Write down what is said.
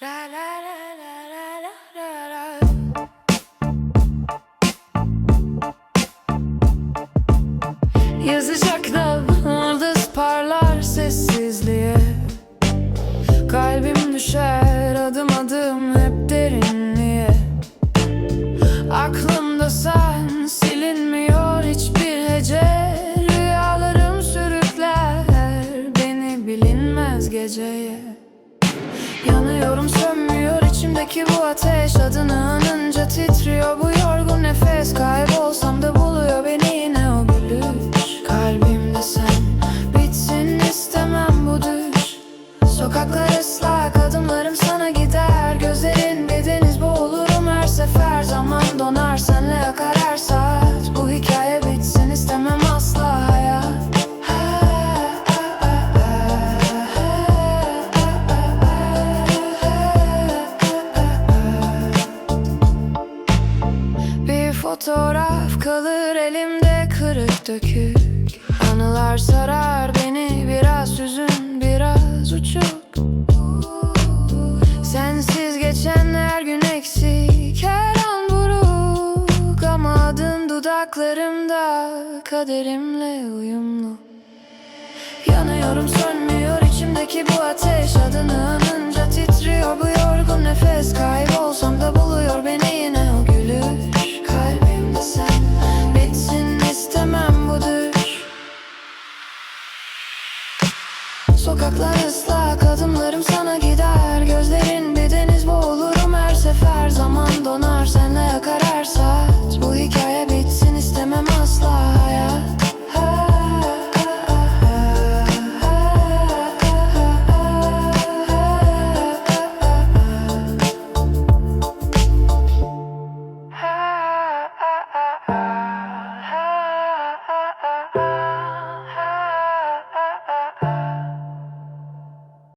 La la la la yıldız parlar sessizliğe. Kalbim düşer adım adım hep derinliğe. Aklımda sen silinmiyor hiçbir hece. Rüyalarım sürükler beni bilinmez geceye içimdeki bu ateş Adını anınca fotoğraf kalır elimde kırık dökük. Anılar sarar beni biraz hüzün biraz uçuk. Sensiz geçen her gün eksik her an buruk. Ama adın dudaklarımda kaderimle uyumlu. Yanıyorum sönmüyor içimdeki bu Sokaklar ıslak adımlarım sana gider.